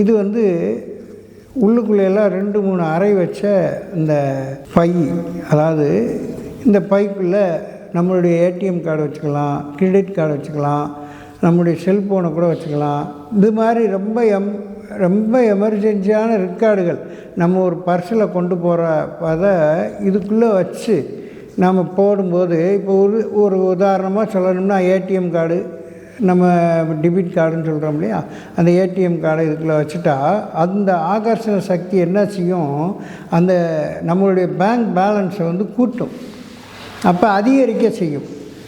இது வந்து உள்ளுக்குள்ளெல்லாம் ரெண்டு மூணு அறை வச்ச இந்த பை. அதாவது இந்த பைக்குள்ளே நம்மளுடைய ஏடிஎம் கார்டு வச்சுக்கலாம் கிரெடிட் கார்டு வச்சுக்கலாம் நம்முடைய செல்ஃபோனை கூட வச்சுக்கலாம். இது மாதிரி ரொம்ப எம் ரொம்ப எமர்ஜென்சியான ரெக்கார்டுகள் நம்ம ஒரு பர்ஸில் கொண்டு போகிற அதை இதுக்குள்ளே வச்சு நம்ம போடும்போது இப்போ ஒரு ஒரு உதாரணமாக சொல்லணும்னா ஏடிஎம் கார்டு நம்ம டெபிட் கார்டுன்னு சொல்கிறோம் இல்லையா? அந்த ஏடிஎம் கார்டை இதுக்குள்ளே வச்சுட்டா அந்த ஆகர்ஷண சக்தி என்ன செய்யும்? அந்த நம்மளுடைய பேங்க் பேலன்ஸை வந்து கூட்டும். அப்போ அதிகரிக்க செய்யும்.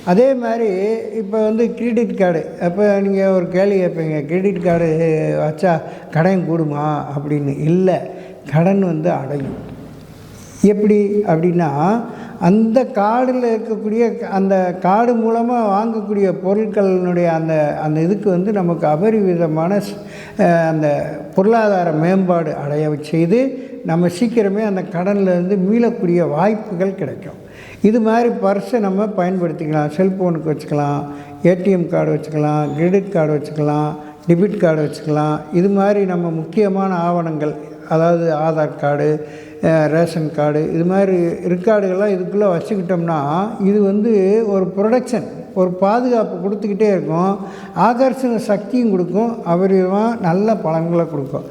அதே மாதிரி இப்போ வந்து கிரெடிட் கார்டு அப்போ நீங்கள் ஒரு கேள்வி கேட்பீங்க கிரெடிட் கார்டு வச்சா கடன் கூடுமா? அப்படின்னு. இல்லை. கடன் வந்து அடையும். எப்படி? அப்படின்னா அந்த கார்டில் இருக்கக்கூடிய அந்த கார்டு மூலமாக வாங்கக்கூடிய பொருட்களினுடைய அந்த அந்த இதுக்கு வந்து நமக்கு அபரிவிதமான அந்த பொருளாதார மேம்பாடு அடைய செய்து நம்ம சீக்கிரமே அந்த கடன்லேருந்து மீளக்கூடிய வாய்ப்புகள் கிடைக்கும். இது மாதிரி பர்ஸை நம்ம பயன்படுத்திக்கலாம். செல்ஃபோனுக்கு வச்சுக்கலாம் ஏடிஎம் கார்டு வச்சுக்கலாம் கிரெடிட் கார்டு வச்சுக்கலாம் டெபிட் கார்டு வச்சுக்கலாம். இது மாதிரி நம்ம முக்கியமான ஆவணங்கள் அதாவது ஆதார் கார்டு ரேஷன் கார்டு இது மாதிரி ரெக்கார்டுகள்லாம் இதுக்குள்ளே வச்சுக்கிட்டோம்னா இது வந்து ஒரு ப்ரொடக்ஷன் ஒரு பாதுகாப்பு கொடுத்துக்கிட்டே இருக்கும். ஆகர்ஷண சக்தியும் கொடுக்கும். அபரிதமாக நல்ல பலன்களை கொடுக்கும்.